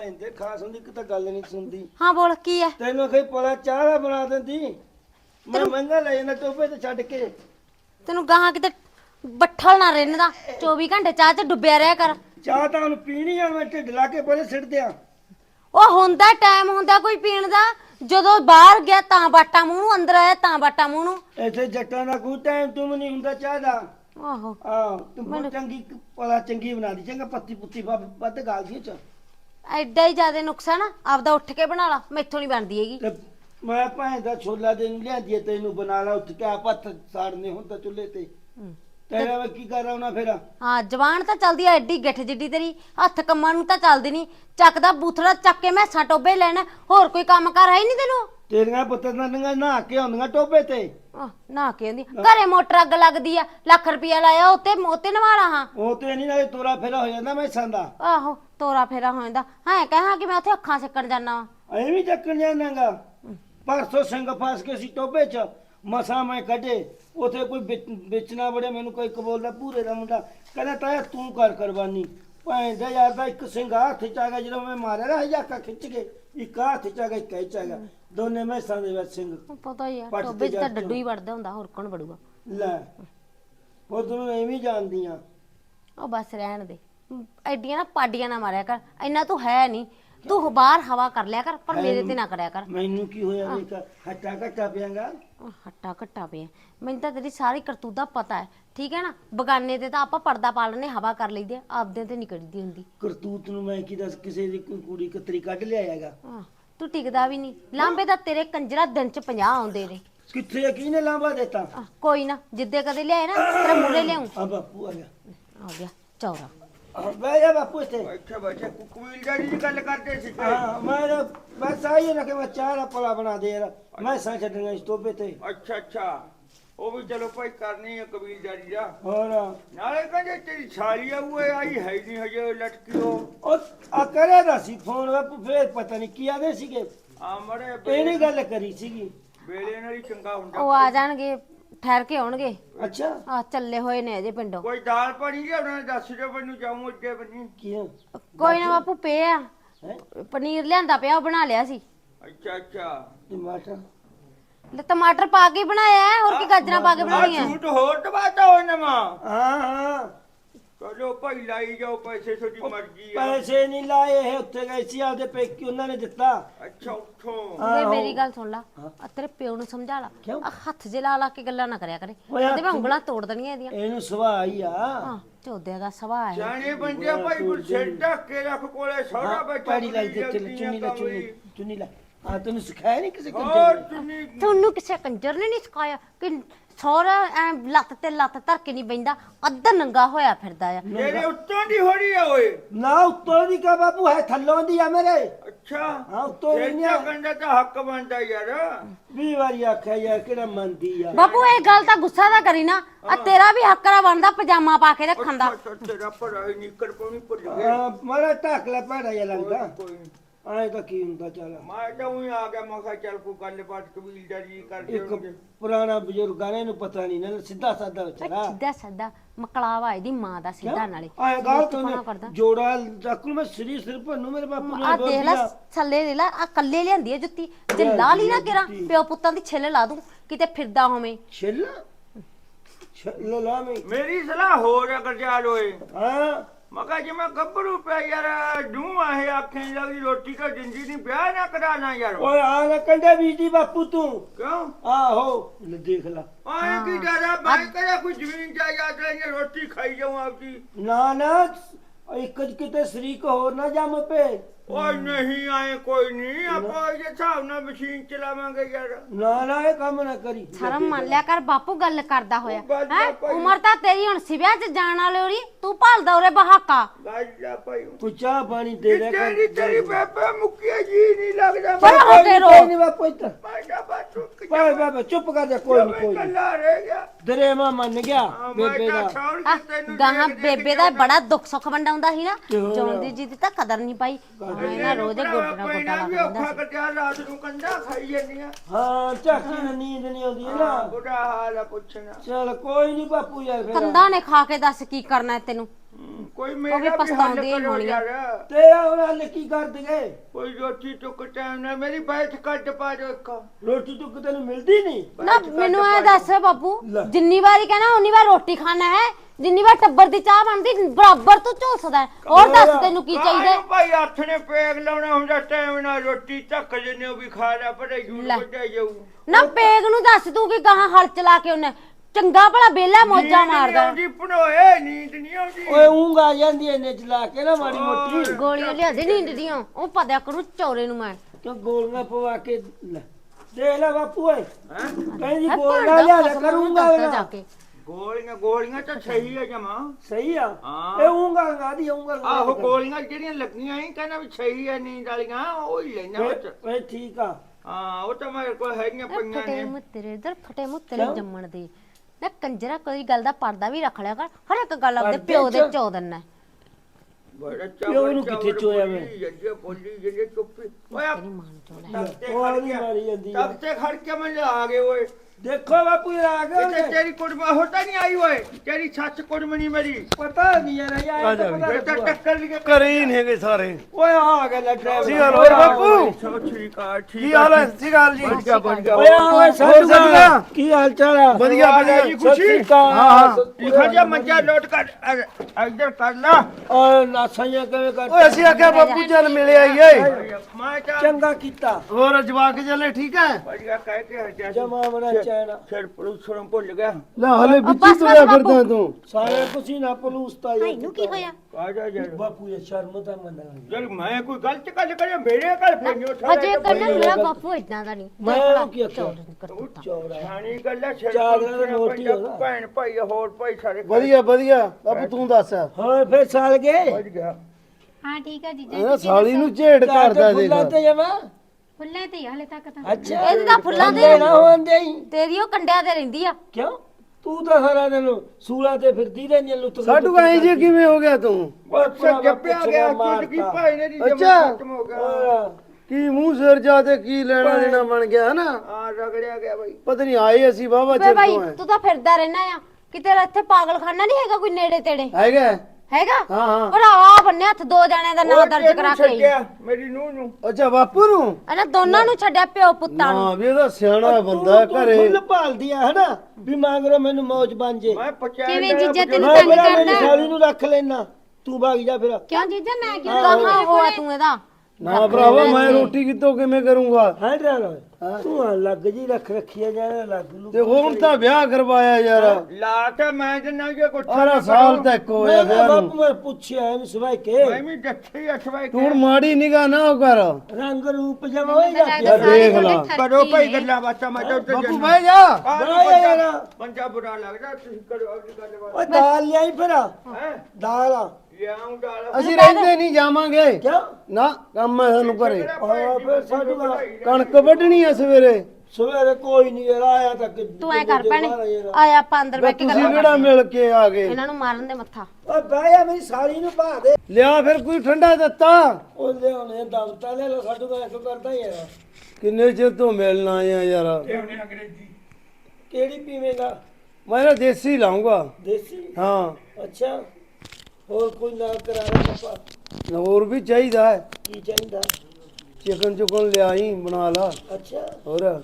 ਭੈਣ ਦੇ ਖਾਸ ਹੁੰਦੀ ਕਿ ਤਾਂ ਗੱਲ ਨਹੀਂ ਸੁਣਦੀ। ਹਾਂ ਬੋਲ ਕੀ ਹੈ ਤੈਨੂੰ ਕਹੀ ਪਲਾ ਚਾਹ ਦਾ ਬਣਾ ਦਿੰਦੀ। ਮੈਂ ਮਹਿੰਗਾ ਲੈ ਜਾਂਦਾ ਟੋਪੇ ਤੇ ਛੱਡ ਕੇ। ਤੈਨੂੰ ਗਾਹਾਂ ਕਿਤੇ ਬੱਠਲ ਨਾ ਰਹਿੰਦਾ 24 ਘੰਟੇ ਚਾਹ 'ਚ ਡੁੱਬਿਆ ਰਿਹਾ ਕਰ। ਚਾਹ ਤਾਂ ਉਹਨੂੰ ਪੀਣੀ ਆ ਮੈਂ ਢਿੱਡ ਲਾ ਕੇ ਪਹਿਲੇ ਸਿੱਟ ਦਿਆਂ। ਉਹ ਹੁੰਦਾ ਟਾਈਮ ਹੁੰਦਾ ਕੋਈ ਪੀਣ ਦਾ। ਜਦੋਂ ਬਾਹਰ ਗਿਆ ਤਾਂ ਬਾਟਾ ਮੂੰਹ ਨੂੰ ਅੰਦਰ ਆਇਆ ਤਾਂ ਬਾਟਾ ਮੂੰਹ ਨੂੰ। ਇੱਥੇ ਜੱਟਾਂ ਦਾ ਕੋਈ ਟਾਈਮ ਤੁਮ ਨਹੀਂ ਹੁੰਦਾ ਚਾਹ ਦਾ। ਆਹੋ। ਆ ਤੂੰ ਚੰਗੀ ਪਲਾ ਚੰਗੀ ਬਣਾ ਦੀ ਚੰਗਾ ਪੱਤੀ ਪੁੱਤੀ ਵੱਧ ਵੱਧ ਗਾਲ ਦੀ ਚ। ਐਡਾ ਹੀ ਜ਼ਿਆਦਾ ਨੁਕਸਾਨ ਆ, ਆਪਦਾ ਉੱਠ ਕੇ ਬਣਾ ਲਾ ਮੈਥੋਂ ਨਹੀਂ ਬਣਦੀ ਹੈਗੀ। ਤੇ ਮੈਂ ਭੈਣ ਦਾ ਛੋਲਾ ਦੇ ਨੂੰ ਲਿਆਂਦੀ ਐ ਤੈਨੂੰ ਬਣਾ ਲਾ ਉੱਠ ਕੇ ਆਪ ਹੱਥ ਸਾੜਨੇ ਹੁੰਦਾ ਚੁੱਲ੍ਹੇ ਤੇ। ਹੂੰ। ਤੇਰਾ ਮੈਂ ਕੀ ਕਰ ਰਹਾ ਫਿਰ? ਹਾਂ ਜਵਾਨ ਤਾਂ ਚੱਲਦੀ ਐ ਐਡੀ ਗਿੱਠ ਜਿੱਡੀ ਤੇਰੀ ਹੱਥ ਕੰਮਾਂ ਨੂੰ ਤਾਂ ਚੱਲਦੀ ਨਹੀਂ। ਚੱਕਦਾ ਬੂਥੜਾ ਚੱਕ ਕੇ ਮੈਸਾਂ ਟੋਬੇ ਲੈਣਾ ਹੋਰ ਕੋਈ ਕੰਮ ਕਰ ਹੈ ਹੀ ਨਹੀਂ ਤੈਨੂੰ? ਤੇਰੀਆਂ ਪੁੱਤਰ ਨਾਲ ਨਹਾ ਕੇ ਆਉਂਦੀਆਂ ਟੋਬੇ ਤੇ। ਆਹ, ਨਾ ਕੇ ਆਂਦੀ ਘਰੇ ਮੋਟਰ ਅੱਗ ਲੱਗਦੀ ਆ ਲੱਖ ਰੁਪਇਆ ਲਾਇਆ ਉੱਤੇ ਮੋਤੇ ਨਵਾਲਾ ਹਾਂ। ਉਹ ਤੇ ਨਹੀਂ ਨਾਲੇ ਤੋਰਾ ਫੇਰਾ ਹੋ ਜਾਂਦਾ ਮੈਂ ਸੰਦਾ ਆਹੋ ਤੋਰਾ ਫੇਰਾ ਹੋ ਜਾਂਦਾ। ਹਾਂ ਕਹਾਂ ਕਿ ਮੈਂ ਉੱਥੇ ਅੱਖਾਂ ਸਿੱਕਣ ਜਾਣਾ ਵਾ। ਐਵੇਂ ਚੱਕਣ ਜਾਂਦਾਗਾ। ਪਰਸੋਂ ਸਿੰਘ ਫਸ ਕੇ ਸੀ ਟੋਬੇ ਚ ਮਸਾ ਮੈਂ ਕੱਢੇ। ਉਥੇ ਕੋਈ ਵਿੱਚ- ਵੇਚਣਾ ਬੜੇ ਮੈਨੂੰ ਕੋਈ ਕਬੋਲਦਾ ਪੂਰੇ ਦਾ ਮੁੰਡਾ। ਕਹਿੰਦਾ ਤਾਇਆ ਤੂੰ ਕਰ ਕੁਰਬਾਨੀ। ਭੈਣ ਦਾ ਯਾਰ ਦਾ ਇੱਕ ਸਿੰਘ ਹੱਥ ਚ ਆ ਗਿਆ ਜਦੋਂ ਮੈਂ ਮਾਰਿਆ ਨਾ ਹਜ਼ਾਕਾ ਖਿੱਚ ਕੇ ਇੱਕ ਹੱਥ ਚ ਆ ਗਿਆ ਇੱਕ ਚ ਆ ਗਿਆ। ਦੋਨੇ ਮੈਸਾਂ ਦੇ ਵਿੱਚ ਸਿੰਘ ਪਤਾ ਹੀ ਆ ਪੱਟ ਟੋਬੇ 'ਚ ਤੇ ਤਾਂ ਡੱਡੂ ਹੀ ਵੜਦਾ ਹੁੰਦਾ ਹੋਰ ਕੌਣ ਵੜੂਗਾ? ਲੈ ਉਹ ਤੈਨੂੰ ਐਵੇਂ ਜਾਣਦੀਆਂ ਉਹ ਬਸ ਰਹਿਣ ਦੇ। ਐਡੀਆਂ ਨਾ ਪਾਡੀਆਂ ਨਾ ਮਾਰਿਆ ਕਰ ਇੰਨਾ ਤੂੰ ਹੈ ਨਹੀਂ ਤੂੰ ਬਾਹਰ ਹਵਾ ਕਰ ਲਿਆ ਕਰ ਪਰ ਮੇਰੇ ਤੇ ਨਾ ਕਰਿਆ ਕਰ। ਮੈਨੂੰ ਕੀ ਹੋਇਆ ਦੇਖ ਹੱਟਾ ਘੱਟਾ ਪਿਆਂਗਾ ਉਹ ਹੱਟਾ ਘੱਟਾ ਪਿਆ। ਮੈਨੂੰ ਤਾਂ ਤੇਰੀ ਸਾਰੀ ਕਰਤੂਤਾ ਪਤਾ ਹੈ ਠੀਕ ਹੈ ਨਾ? ਬਗਾਨੇ ਤੇ ਤਾਂ ਆਪਾਂ ਪਰਦਾ ਪਾ ਲੈਨੇ ਹਵਾ ਕਰ ਲਈਦੀ ਆ, ਆਪਦੇ ਤੇ ਨਹੀਂ ਕਰੀਦੀ ਹੁੰਦੀ। ਕਰਤੂਤ ਨੂੰ ਮੈਂ ਕੀ ਦੱਸ ਕਿਸੇ ਦੀ ਕੋਈ ਕੁੜੀ ਕਤਰੀ ਕੱਢ ਲਿਆਏਗਾ ਆਹ, ਤੂੰ ਟਿਕਦਾ ਵੀ ਨਹੀਂ। ਲਾਂਬੇ ਤਾਂ ਤੇਰੇ ਕੰਜਰਾ ਦਿਨ ਚ 50 ਆਉਂਦੇ ਨੇ। ਕਿੱਥੇ ਯਕੀਨ ਹੈ ਲਾਂਬਾ ਦਿੱਤਾ? ਆਹ, ਕੋਈ ਨਾ ਜਿੱਦੇ ਕਦੇ ਲਿਆਏ ਨਾ ਤੇਰੇ ਮੂਰੇ ਲਿਆਉਂ ਆ ਬਾਪੂ ਆ ਗਿਆ। ਆ ਗਿਆ ਚੌਰਾ। ਆ, ਬਹਿ ਜਾ ਬਾਪੂ ਇੱਥੇ। ਅੱਛਾ ਬੱਚਾ ਕੁਕਵੀਲ ਜਾਰੀ ਦੀ ਗੱਲ ਕਰਦੇ ਸੀ ਹਾਂ ਮੈਂ ਤਾਂ ਬਸ ਆਈ ਨਾ ਕਿ ਮੈਂ ਚਾਹ ਦਾ ਪਲਾ ਬਣਾ ਦੇ ਯਾਰ। ਮੈਂ ਸਾਂ ਛੱਡਣਾ ਇਸ ਟੋਬੇ ਤੇ। ਅੱਛਾ ਅੱਛਾ। ਉਹ ਵੀ ਚਲੋ ਭਾਈ ਕਰਨੀ ਹੈ ਕਬੀਲਦਾਰੀ ਦਾ। ਹੋਰ? ਨਾਲੇ ਕਹਿੰਦੇ ਤੇਰੀ ਸਾਲੀ ਆ ਉਹ ਆਈ ਹੈ ਨਹੀਂ ਹਜੇ ਲਟਕੀ ਉਹ। ਉਹ ਆ ਕਰਿਆ ਦਾ ਸੀ ਫੋਨ ਬਾਪੂ ਫੇਰ ਪਤਾ ਨਹੀਂ ਕੀ ਆਦੇ ਸੀਗੇ। ਆ ਮੜੇ ਇਹ ਨਹੀਂ ਗੱਲ ਕਰੀ ਸੀਗੀ। ਵੇਲੇ ਨਾਲ ਹੀ ਚੰਗਾ ਹੁੰਦਾ। ਉਹ ਆ ਜਾਣਗੇ। ਠਹਿਰ ਕੇ ਆਉਣਗੇ। ਅੱਛਾ। ਆ ਚੱਲੇ ਹੋਏ ਨੇ ਅਜੇ ਪਿੰਡੋਂ। ਕੋਈ ਦਾਲ ਪਾਣੀ ਲਿਆਉਣਾ ਨੇ ਦੱਸ ਦਿਓ ਮੈਨੂੰ ਜਾਉਂ ਅੱਗੇ ਬਣੀ। ਕੀ ਹੈ? ਕੋਈ ਨਾ ਬਾਪੂ ਪਿਆ ਹੈਂ? ਪਨੀਰ ਲਿਆਂਦਾ ਪਿਆ ਉਹ ਬਣਾ ਲਿਆ ਸੀ। ਅੱਛਾ ਅੱਛਾ। ਟਮਾਟਰ? ਲੈ ਟਮਾਟਰ ਪਾ ਕੇ ਹੀ ਬਣਾਇਆ ਹੈ, ਹੋਰ ਕੀ ਗਾਜਰਾਂ ਪਾ ਕੇ ਆ ਬਣਾਉਣੀਆਂ। ਝੂਠ ਹੋਰ ਨਵਾਂ। ਹਾਂ ਹਾਂ। ਚਲੋ ਭਾਈ ਲਾਈ ਜਾਓ ਪੈਸੇ ਤੁਹਾਡੀ ਮਰਜ਼ੀ ਆ। ਪੈਸੇ ਨਹੀਂ ਲਾਏ ਇਹ ਉੱਥੇ ਗਏ ਸੀ ਆਪਦੇ ਪੇਕੀ ਉਹਨਾਂ ਨੇ ਦਿੱਤਾ। ਅੱਛਾ ਉੱਠੋ ਵੇ ਆਹੋ। ਮੇਰੀ ਗੱਲ ਸੁਣ ਲਾ। ਆ ਤੇਰੇ ਪਿਓ ਨੂੰ ਸਮਝਾ ਲਾ। ਕਿਉਂ? ਆ ਹੱਥ ਜੇ ਲਾ ਲਾ ਕੇ ਗੱਲਾਂ ਨਾ ਕਰਿਆ ਕਰੇ। ਓਏ ਮੈਂ ਉਂਗਲਾਂ ਤੋੜ ਦੇਣੀਆਂ ਇਹਦੀਆਂ। ਇਹਨੂੰ ਸੁਭਾਅ ਹੀ ਆ। ਹਾਂ ਚੋਦਿਆਂ ਦਾ ਸੁਭਾਅ ਹੈ। ਸਿਆਣੇ ਬੰਦੇ ਭਾਈ ਕੋਲ ਸਿਰ ਢੱਕ ਕੇ ਰੱਖ ਕੋਲੇ ਸੌੜਾ ਬੈਠਾ ਪਾੜੀ ਦੇ ਜਲਦੀ ਚੁੰਨੀ ਲੈ ਚੁੰਨੀ ਵੀ। ਚੁੰਨੀ ਲੈ। ਆ ਤੈਨੂੰ ਸਿਖਾਇਆ ਨਹੀਂ ਕਿਸੇ ਹੋਰ ਕੰਜਰ ਨੇ? ਚੁੰਨੀ ਤੁਹਾਨੂੰ ਕਿਸੇ ਕੰਜਰ ਨੇ ਨਹੀਂ ਸਿਖਾਇਆ ਕਿ ਸਹੁਰਾ ਐ ਲੱਤ ਤੇ ਲੱਤ ਧਰ ਕੇ ਨਹੀਂ ਬੈਂਦਾ ਅੱਧਾ ਨੰਗਾ ਹੋਇਆ ਫਿਰਦਾ ਆ। ਮੇਰੇ ਉੱਤੋਂ ਦੀ ਹੋ ਰਹੀ ਆ ਓਏ। ਨਾ ਉੱਤੋਂ ਦੀ ਕਾ ਬਾਪੂ ਹੈ ਥੱਲੋਂ ਦੀ ਆ ਮੇਰੇ। ਅੱਛਾ। ਹਾਂ ਉੱਤੋਂ ਦੀ ਨਹੀਂ ਆ। ਦਾ ਤਾਂ ਹੱਕ ਬਣਦਾ ਯਾਰ। ਵੀਹ ਵਾਰੀ ਆਖਿਆ ਯਾਰ ਕਿਹੜਾ ਮੰਨਦੀ ਆ। ਬਾਪੂ ਇਹ ਗੱਲ ਤਾਂ ਗੁੱਸਾ ਦਾ ਕਰੀ ਨਾ। ਆ ਤੇਰਾ ਵੀ ਹੱਕਰਾ ਬਣਦਾ ਪਜਾਮਾ ਪਾ ਕੇ ਰੱਖਣ ਦਾ। ਅੱਛਾ, ਅੱਛਾ, ਤੇਰਾ ਭਰਾ ਹੀ ਨਿੱਕਰ ਪਾਉਣੀ ਭੁੱਲ ਗਿਆ। ਆ, ਮਾਰਾ ਭੈੜਾ ਜਿਹਾ ਲੱਗਦਾ। ਕੋਈ ਨੀ। ਐ ਤਾਂ ਕੀ ਹੁੰਦਾ ਚੱਲ। ਮੈਂ ਤਾਂ ਉਹੀ ਆ ਗਿਆ ਮੈਂ ਕਿਹਾ ਚੱਲ ਕੋਈ ਗੱਲਬਾਤ ਕਬੀਲਦਾਰੀ ਕਰਦੇ ਇੱਕ ਹੋਣਗੇ। ਪੁਰਾਣਾ ਬਜ਼ੁਰਗਾਂ ਨੇ ਇਹਨੂੰ ਪਤਾ ਨਹੀਂ ਨਾ ਸਿੱਧਾ ਸਾਦਾ ਵਿਚਾਰਾ। ਸਿੱਧਾ ਸਾਦਾ ਮਕਲਾਵਾ ਇਹਦੀ ਮਾਂ ਦਾ ਸਿੱਧਾ ਨਾਲੇ। ਆਏ ਗਾਲ ਤੋਂ ਕਰਦਾ? ਜੋੜਾ ਚੱਕੂ ਮੈਂ ਸ੍ਰੀ ਸਿਰ ਭੰਨੂ ਮੇਰੇ ਬਾਪੂ ਨੇ ਆ ਦੇਖ ਲੈ ਛੱਲੇ ਦੇ ਲੈ ਆ ਕੱਲੇ ਲਿਆਂਦੀ ਆ ਜੁੱਤੀ। ਜੇ ਲਾ ਲਈ ਨਾ ਕਿਰਾ ਜੁੱਤੀ। ਪਿਓ ਪੁੱਤਾਂ ਦੀ ਛਿੱਲ ਲਾ ਦੂੰ ਕਿਤੇ ਫਿਰਦਾ ਹੋਵੇਂ। ਛਿੱਲ? ਛਿੱਲ ਲਾ ਮੈਂ ਮੇਰੀ ਸਲਾਹ ਹੋ ਜਾ ਗਰਜਾਲ ਓਏ ਹਾਂ। ਮੈਂ ਕਿਹਾ ਜੇ ਮੈਂ ਗੱਭਰੂ ਪਿਆ ਯਾਰ ਜੂ ਆਹੇ ਆਖੇ ਲੱਗਦੀ ਰੋਟੀ ਕਾ ਜਿੰਦੀ ਨਹੀਂ ਵਿਆਹ ਨਾ ਕਰਾਣਾ ਯਾਰ। ਓਏ ਆ ਨਾ ਕੰਡੇ ਬੀਜੀ ਬਾਪੂ ਤੂੰ। ਕਿਉਂ? ਆਹੋ। ਲੈ ਦੇਖ ਲਾ। ਆਏ ਕੀ ਡਰਾ ਮੈਂ ਕਿਹੜਾ ਕੋਈ ਜ਼ਮੀਨ ਜਾਇਦਾਦ ਲੈਣੀ ਰੋਟੀ ਖਾਈ ਜਾਉਂ ਆਪਦੀ? ਨਾ ਨਾ ਇੱਕ ਕਿਤੇ ਸ਼ਰੀਕ ਹੋਰ ਨਾ ਜੰਮ ਪਏ। ਓਏ ਨਹੀਂ ਆਏ ਕੋਈ ਨਹੀਂ ਆਪਾਂ ਇਹ ਹਿਸਾਬ ਨਾਲ ਮਸ਼ੀਨ ਚਲਾਵਾਂਗੇ ਯਾਰ। ਨਾ ਨਾ ਇਹ ਕੰਮ ਨਾ ਕਰੀ। ਸ਼ਰਮ ਮੰਨ ਲਿਆ ਕਰ ਬਾਪੂ ਗੱਲ ਕਰਦਾ ਹੋਇਆ। ਤਾਂ ਹੈ? ਉਮਰ ਤਾਂ ਤੇਰੀ ਹੁਣ ਸਿਵਿਆਂ 'ਚ ਜਾਣ ਵਾਲੀ ਹੋਰੀ ਤੂੰ ਭਾਲਦਾ ਉਰੇ ਬਹਾਕਾ। ਗੱਲ ਆ ਭਾਈ। ਤੂੰ ਚਾਹ ਪਾਣੀ ਦੇ ਦੇ ਤੇਰੀ ਤੇਰੀ ਬੇਬੇ ਮੁੱਕੀ ਜੀ ਨਹੀਂ ਲੱਗਦਾ। ਪਰ ਕੋਈ ਨਹੀਂ ਬਾਪੂ ਇੱਧਰ। ਮੈਂ ਜਾ। ਬਾਤੂ ਬਾਏ ਬਾਬਾ ਚੁੱਪ ਕਰ ਜਾ ਕੋਈ ਨਹੀਂ ਕੋਈ ਨਹੀਂ। ਕੱਲਾ ਰਹਿ ਗਿਆ। ਦਰੇਮਾ ਮੰਨ ਗਿਆ ਹਾਂ, ਮੈਂ ਬੇਬੇ ਤਾਂ ਦਾ। ਛੋੜ ਆਹ, ਕੇ ਤੈਨੂੰ ਗਾਹਾਂ ਦੇਖ ਦੇਖ ਬੇਬੇ ਦਾ ਬੜਾ ਦੁੱਖ ਸੁੱਖ ਵੰਡਾਉਂਦਾ ਸੀ ਨਾ। ਤੇ ਹੋਰ। ਜੀ ਦੀ ਤਾਂ ਕਦਰ ਨਹੀਂ ਪਾਈ। ਇਹਨਾਂ ਰੋਜ਼ ਹੀ ਗੋਡਾ ਗੋਡਾ ਲੱਗਦਾ ਔਖਾ ਕੱਟਿਆ ਰਾਤ ਨੂੰ ਕੰਡਾ ਖਾਈ ਜਾਂਦੀਆਂ। ਹਾਂ ਝਾਕੀ ਨਾਲ ਨੀਂਦ ਨਹੀਂ ਆਉਂਦੀ ਹੈ ਨਾ। ਬੁਰਾ ਹਾਲ ਆ ਪੁੱਛਣਾ। ਚਲ ਕੋਈ ਨਹੀਂ ਬਾਪੂ ਯਾਰ ਫਿਰ ਕੰਧਾਂ ਨੇ ਖਾ ਕੇ ਦੱਸ ਕੀ ਕਰਨਾ ਹੈ ਤੈਨੂੰ? ਕੋਈ ਵੀ ਮੇਰਾ ਵੀ ਹੱਲ ਪਛਤਾਉਂਦੀ ਹੀ ਕਰੋ ਹੋਣੀ ਆ। ਯਾਰ ਤੇਰਾ ਹੁਣ ਹੱਲ ਕੀ ਕਰ ਦਗੇ ਕੋਈ ਰੋਟੀ ਟੁੱਕ ਟਾਈਮ ਨਾਲ ਮੇਰੀ ਬੈਠ ਕੱਟ ਪਾ ਜੋ ਇੱਕ ਰੋਟੀ ਟੁੱਕ ਤੈਨੂੰ ਮਿਲਦੀ ਨਹੀਂ ਨਾ ਮੈਨੂੰ ਐ ਦੱਸ ਬਾਪੂ ਲੈ। ਜਿੰਨੀ ਵਾਰੀ ਕਹਿਣਾ ਉਨੀ ਵਾਰ ਰੋਟੀ ਖਾਣਾ ਹੈ ਜਿੰਨੀ ਵਾਰ ਟੱਬਰ ਦੀ ਚਾਹ ਬਣਦੀ ਬਰਾਬਰ ਤੂੰ ਝੋਸਦਾ ਹੈ। ਹੋਰ ਦੱਸ ਤੈਨੂੰ ਕੀ ਚਾਹੀਦਾ ਹੈ? ਕਾਹਨੂੰ ਭਾਈ ਹੱਥ ਨੇ ਪੇਗ ਲਾਉਣਾ ਹੁੰਦਾ ਟਾਈਮ ਨਾਲ ਰੋਟੀ ਧੱਕ ਜਿੰਨੇ ਉਹ ਵੀ ਖਾ ਲਿਆ ਪਰ ਜੂੜ ਲੈ। ਵੱਡਾ ਜਾਊ ਨਾ ਪੇਗ ਨੂੰ ਦੱਸ ਤੂੰ ਕਿ ਗਾਹਾਂ ਹਲ ਚਲਾ ਕੇ ਉਹਨੇ ਚੰਗਾ ਭਲਾ ਬੇਲਾ ਮੋਜਾ ਮਾਰਦਾ। ਆਉਂਦੀ ਭਣੋਏ ਨੀਂਦ ਨਹੀਂ ਆਉਂਦੀ। ਓਏ ਊਂਗ ਆ ਜਾਂਦੀ ਐ ਨੇ ਚਲਾ ਕੇ ਨਾ ਮਾੜੀ ਮੋਟੀ। ਗੋਲੀਆਂ ਲਿਆਦੇ ਨੀਂਦ ਦੀਆਂ ਉਹ ਪਦਿਆ ਕਰੂ ਚੌਰੇ ਨੂੰ ਮੈਂ। ਕਿਉਂ ਗੋਲੀਆਂ ਪਵਾ ਕੇ ਲੈ ਦੇਖ ਲੈ ਬਾਪੂ ਓਏ। ਹੈਂ? ਕਹਿੰਦੀ ਹੈ ਗੋਲੀਆਂ ਲਿਆ ਲੈ ਜਾ ਕਰੂੰਗਾ ਜਾ ਕੇ। ਗੋਲੀਆਂ ਗੋਲੀਆਂ ਤਾਂ ਸਹੀ ਆ ਜਮਾ। ਸਹੀ ਆ? ਹਾਂ। ਇਹ ਊਂਗ ਆ ਦੀ ਊਂਗ ਆਹੋ ਗੋਲੀਆਂ ਜਿਹੜੀਆਂ ਲੱਗੀਆਂ ਸੀ ਕਹਿੰਦਾ ਵੀ ਸਹੀ ਆ ਨੀਂਦ ਵਾਲੀਆਂ ਉਹ ਹੀ ਲੈਣਾ ਉਹ ਚ। ਓਏ ਠੀਕ ਆ। ਹਾਂ ਉਹ ਤਾਂ ਮੇਰੇ ਕੋਲ ਹੈਗੀਆਂ ਪਈਆਂ ਫਟੇ ਨੇ। ਮੁੱਤਰੇ ਇਧਰ ਫਟੇ ਮੁੱਤਰੇ ਕਿਉਂ? ਜੰਮਣ ਦੇ। ਨਾ ਕੰਜਰਾ ਕੋਈ ਗੱਲ ਦਾ ਪਰਦਾ ਵੀ ਰੱਖ ਲਿਆ ਕਰ ਹਰ ਇੱਕ ਗੱਲ ਆਪਦੇ ਪਰਦੇ ਪਿਓ ਦੇ ਚ? ਚੋ ਦਿੰਨਾ ਬੜਾ ਪਿਓ ਨੂੰ ਕਿੱਥੇ ਚੋਇਆ ਵੇ? ਜੱਜੇ ਬੋਲੀ ਜਿਹੜੇ ਚੁੱਪੀ ਓਏ ਤੇਰੀ ਮਾਂ ਨੂੰ ਚੋਲਾ ਤਬ ਤੇ ਉਹ ਖੜ ਨਹੀਂ ਗਿਆ ਮਾਰੀ ਜਾਂਦੀ ਤਬ ਆ। ਤੇ ਖੜ ਕੇ ਮੈਂ ਆ ਗਏ ਓਏ ਦੇਖੋ ਬਾਪੂ ਆ ਆਈ ਆ ਆ ਕੀ ਹਾਲ ਹੈ? ਸਹੀ ਗੱਲ ਜੀ। ਵਧੀਆ ਵਧੀਆ ਓਏ ਆ ਓਏ ਸਾਧੂ ਹੋਰ ਦਾ ਵਧੀਆ? ਕੀ ਹਾਲ ਚਾਲ ਆ? ਵਧੀਆ ਵਧੀਆ। ਜੀ ਖੁਸ਼ੀ। ਹਾਂ ਹਾਂ। ਦਿਖਾ ਜਾ ਮੱਝਾ ਲੋਟ ਕਰ ਅ- ਇੱਧਰ ਕਰ ਲਾ। ਓਏ ਨਾਸਾਈਆਂ ਕਿਵੇਂ ਕਰ ਓਏ ਅਸੀਂ ਆਖਿਆ ਬਾਪੂ ਚੱਲ ਮਿਲੇ ਆਈਏ। ਮੈਂ ਤਾਂ ਚੰਗਾ ਕੀਤਾ। ਹੋਰ ਜਵਾਕ ਚੱਲੇ ਠੀਕ ਹੈ? ਵਧੀਆ ਕਹਿ ਕੇ ਹਟਿਆ ਸੀ। ਜਮਾ ਬਣਾ ਚੈਨਾ ਫਿਰ ਪਲੂਸਣ ਭੁੱਲ ਗਿਆ। ਲੈ ਹਲੇ ਵਿੱਚ ਬਸ, ਤੁਰਿਆ ਬਸ ਫਿਰਦਾ ਤੂੰ। ਸਾਰੇ ਕੁਛ ਹੀ ਨਾ ਪਲੂਸਤਾ ਭਾਈ ਨੂੰ ਕੀ ਹੋਇਆ? ਆ ਜਾ ਜਰ ਬਾਪੂ ਇਹ ਸ਼ਰਮ ਤਾਂ ਮੰਨ ਜਰ ਮੈਂ ਕੋਈ ਗਲਤ ਗੱਲ ਕਰਿਆ? ਮੇਰੇ ਘਰ ਫਿਰ ਨਹੀਂ ਉਠਾ ਹਜੇ ਕਹਿੰਦਾ ਮੇਰਾ ਬਾਪੂ ਇਦਾਂ ਦਾ ਨਹੀਂ। ਮੈਂ ਕੀ ਆਖਿਆ? ਚੌੜਾ ਛਾਣੀ ਗੱਲ ਹੈ ਸਿਰ ਚਾਰ ਰੋਟੀ ਪੰਜਾ- ਉਹਦਾ। ਭੈਣ ਭਾਈ ਹੋਰ ਭਾਈ ਸਾਰੇ ਵਧੀਆ ਵਧੀਆ। ਬਾਪੂ ਤੂੰ ਦੱਸ। ਹਾਂ ਫਿਰ ਸਾਲ ਗਏ? ਵੱਜ ਗਿਆ। ਹਾਂ ਠੀਕ ਹੈ ਜੀਜਾ ਇਹ ਸਾਲੀ ਨੂੰ ਝੇੜ ਕਰਦਾ ਦੇਖ। ਤੇ ਜਮਾ ਫੁੱਲੇ ਤੇ ਹੀ ਆ ਹਲੇ ਤੱਕ ਤਾਂ। ਅੱਛਾ। ਇਹਦੀ ਤਾਂ ਫੁੱਲਾਂ ਦੇ ਨਾ ਹੋਂਦੇ ਹੀ। ਤੇਰੀ ਉਹ ਕੰਡਿਆਂ ਤੇ ਰਹਿੰਦੀ ਆ। ਕਿਉਂ? ਤੂੰ ਤਾਂ ਸਾਰਾ ਦਿਨ ਸੂਲਾਂ ਤੇ ਫਿਰਦੀ ਰਹਿੰਦੀ ਲੁੱਟ ਸਾਡੂ ਐਂ ਜੀ ਕਿਵੇਂ ਹੋ ਗਿਆ ਤੂੰ? ਬਸ ਜੱਪਿਆ ਗਿਆ ਚੁਟਕੀ ਭਾਈ ਨੇ ਅੱਛਾ। ਜਮਾ ਖਤਮ ਹੋ ਗਿਆ। ਹਾਂ। ਕੀ ਮੂੰਹ ਸਿਰ ਜਾ ਤੇ ਕੀ ਲੈਣਾ ਦੇਣਾ ਬਣ ਗਿਆ ਹਨਾ? ਆ ਰਗੜਿਆ ਗਿਆ ਭਾਈ ਪਤਾ ਨਹੀਂ ਆਏ ਅਸੀਂ ਬਾਬਾ ਵੇ ਚਿਰ ਭਾਈ ਤੋਂ ਤੂੰ ਤਾਂ ਫਿਰਦਾ ਰਹਿਣਾ ਆ। ਕਿ ਤੇਰਾ ਇੱਥੇ ਪਾਗਲਖਾਨਾ ਨਹੀਂ ਹੈਗਾ ਕੋਈ ਨੇੜੇ ਤੇੜੇ? ਹੈਗਾ। ਹੈਗਾ? ਹਾਂ ਹਾਂ। ਭਰਾ ਬੰਨੇ ਹੱਥ ਦੋ ਜਣਿਆਂ ਦਾ ਨਾਂ ਦਰਜ ਕਰਾ ਕੇ ਆਈ। ਛੱਡਿਆ ਮੇਰੀ ਨੂੰਹ ਨੂੰ। ਅੱਛਾ ਬਾਪੂ ਨੂੰ? ਇਹਨਾਂ ਦੋਨਾਂ ਨੂੰ ਛੱਡਿਆ ਪਿਓ ਪੁੱਤਾਂ ਨੂੰ। ਨਾ ਵੀ ਇਹਦਾ ਸਿਆਣਾ ਬੰਦਾ ਘਰੇ। ਫੁੱਲ ਭਾਲਦੀ ਆ ਹਨਾ? ਵੀ ਮੰਗਰੋ ਮੈਨੂੰ ਮੌਜ ਬਣ ਜੇ। ਮੈਂ ਕਿਵੇਂ ਜੀਜਾ ਤੈਨੂੰ ਮੈਂ ਤੰਗ ਮੇਰਾ ਮੇਰੀ ਕਰਦਾ ਸਾਲੀ ਨੂੰ ਰੱਖ ਲੈਣਾ ਤੂੰ ਭਾਗ ਜਾ ਫਿਰ। ਕਿਉਂ ਜੀਜਾ ਮੈਂ ਕਿਉਂ ਕਹਾਂ ਹੋਆ ਤੂੰ ਇਹਦਾ? ਨਾ ਭਰਾਵਾ ਮੈਂ ਰੋਟੀ ਕਿੱਥੋਂ ਕਿਵੇਂ ਕਰੂੰਗਾ? ਹੈ ਡਰਾਣਾ। ਤੂੰ ਲੱਗ ਜੀ ਰੱਖ ਰੱਖੀਆ ਜਾਣਾ ਲੱਗ ਲੂ। ਤੇ ਹੁਣ ਤਾਂ ਵਿਆਹ ਕਰਵਾਇਆ ਯਾਰ। ਲਾ ਤੇ ਮੈਂ ਜਨਾ ਜੇ ਕੋ ਆਰਾ ਸਾਲ ਤੱਕ ਹੋਇਆ ਮੈਂ ਵਿਆਹ ਬਾਪੂ ਨੂੰ। ਮੈਂ ਪੁੱਛਿਆ ਇਹਨੂੰ ਸਵਾਈ ਕੇ। ਮੈਂ ਵੀ ਜੱਥੇ ਅਠਵਾਈ ਤੂੰ ਹੁਣ ਮਾੜੀ ਨਿਗਾਹ ਨਾ ਕਰ। ਰੰਗ ਰੂਪ ਜਮਾ ਹੋਈ ਜਾ ਦੇਖ ਲਾ। ਕਰੋ ਭਾਈ ਗੱਲਾਂ ਬਾਤਾਂ ਮੈਂ ਤਾਂ ਬਾਪੂ। ਬਹਿ ਜਾ। ਬਹਿ ਜਾ ਬੁਰਾ ਲੱਗਦਾ ਤੁਸੀਂ ਕਰੋ ਆਪਣੀ ਗੱਲ ਓਏ ਦਾਲ ਲਿਆਈ ਫਿਰ ਹੈ? ਦਾਲ ਆ। ਅਸੀਂ ਰਹਿੰਦੇ ਨਹੀਂ ਜਾਵਾਂਗੇ। ਕਿਉਂ? ਨਾ ਕੰਮ ਹੈ ਸਾਨੂੰ ਘਰੇ। ਹਾਂ ਫਿਰ ਸਾਡੂ ਦਾ ਕਣਕ ਵੱਢਣੀ ਆ ਸਵੇਰੇ। ਸਵੇਰੇ ਕੋਈ ਨਹੀਂ ਯਾਰ ਆਇਆ ਤਾਂ ਕਿ ਤੂੰ ਐ ਕਰ ਭੈਣੇ ਆਇਆ ਆਪਾਂ ਅੰਦਰ ਬੈ ਕੇ ਤੁਸੀਂ ਗੱਲਾਂ ਕਿਹੜਾ ਮਿਲ ਕੇ ਆ ਗਏ? ਇਹਨਾਂ ਨੂੰ ਮਾਰਨ ਦੇ ਮੱਥਾ। ਬਹਿ ਜਾ ਮੇਰੀ ਸਾਲੀ ਨੂੰ ਪਾ ਦੇ। ਲਿਆ ਫਿਰ ਕੋਈ ਠੰਡਾ ਦਿੱਤਾ? ਉਹ ਲਿਆਉਣੇ ਦਮਤਾ ਲੈ ਲੋ ਸਾਡੂ ਦਾ ਇੱਕ ਕਰਦਾ ਯਾਰ ਕਿੰਨੇ ਚਿਰ ਤੋਂ ਮਿਲਣਾ ਆ ਯਾਰ? ਕਿਹੜੀ ਪੀਵੇਂਗਾ? ਮੈਂ ਨਾ ਦੇਸੀ ਲਾਉਂਗਾ ਦੇਸੀ? ਹਾਂ। ਅੱਛਾ। ਹੋਰ ਕੋਈ ਨਾ ਕਰਾ ਲੈ ਪਾਪਾ। ਹੋਰ ਵੀ ਚਾਹੀਦਾ ਹੈ। ਕੀ ਚਾਹੀਦਾ? ਚਿਕਨ ਚੁਕਨ ਲਿਆਈ ਬਣਾ ਲਾ। ਅੱਛਾ। ਹੋਰ?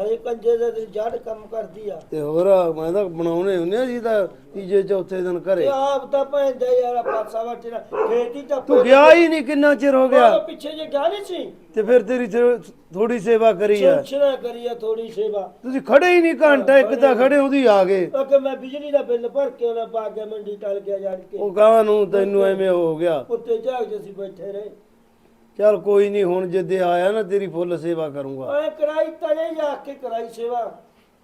ਹਜੇ ਕੰਜੇ ਦੇ ਦਿਨ ਜੜ ਕੰਮ ਕਰਦੀ ਆ। ਤੇ ਹੋਰ ਮੈਂ ਤਾਂ ਬਣਾਉਣੇ ਹੁੰਦੇ ਸੀ ਤਾਂ ਤੀਜੇ ਚੌਥੇ ਦਿਨ ਘਰੇ। ਤੇ ਆਪ ਤਾਂ ਭੈਂਦਾ ਯਾਰ ਪਾਸਾ ਵਟਣਾ ਖੇਤੀ ਤਾਂ ਤੂੰ ਗਿਆ ਹੀ ਨਹੀਂ ਕਿੰਨਾ ਚਿਰ ਹੋ ਗਿਆ? ਪਿੱਛੇ ਜੇ ਗਿਆ ਨਹੀਂ ਸੀ। ਤੇ ਫਿਰ ਤੇਰੀ ਥੋੜੀ ਸੇਵਾ ਕਰੀ ਆ। ਚੁੰਚਣਾ ਕਰੀਆ ਥੋੜੀ ਸੇਵਾ। ਤੁਸੀਂ ਖੜੇ ਹੀ ਨਹੀਂ ਘੰਟਾ ਇੱਕ ਤਾਂ ਖੜੇ ਉਹਦੀ ਆ ਗਏ। ਕਿ ਮੈਂ ਬਿਜਲੀ ਦਾ ਬਿੱਲ ਭਰ ਕੇ ਉਹਨਾਂ ਪਾ ਕੇ ਮੰਡੀ ਟਲ ਗਿਆ ਜੜ ਕੇ। ਉਹ ਗਾਂ ਨੂੰ ਤੈਨੂੰ ਐਵੇਂ ਹੋ ਗਿਆ। ਉੱਤੇ ਝਾਕ ਜੇ ਅਸੀਂ ਬੈਠੇ ਰਹੇ। ਚੱਲ ਕੋਈ ਨਹੀਂ ਹੁਣ ਜਿੱਦੇ ਆਇਆ ਨਾ ਤੇਰੀ ਫੁੱਲ ਸੇਵਾ ਕਰੂੰਗਾ। ਓਏ ਕਰਾਈ ਤਲੇ ਜਾ ਕੇ ਕਰਾਈ ਸੇਵਾ।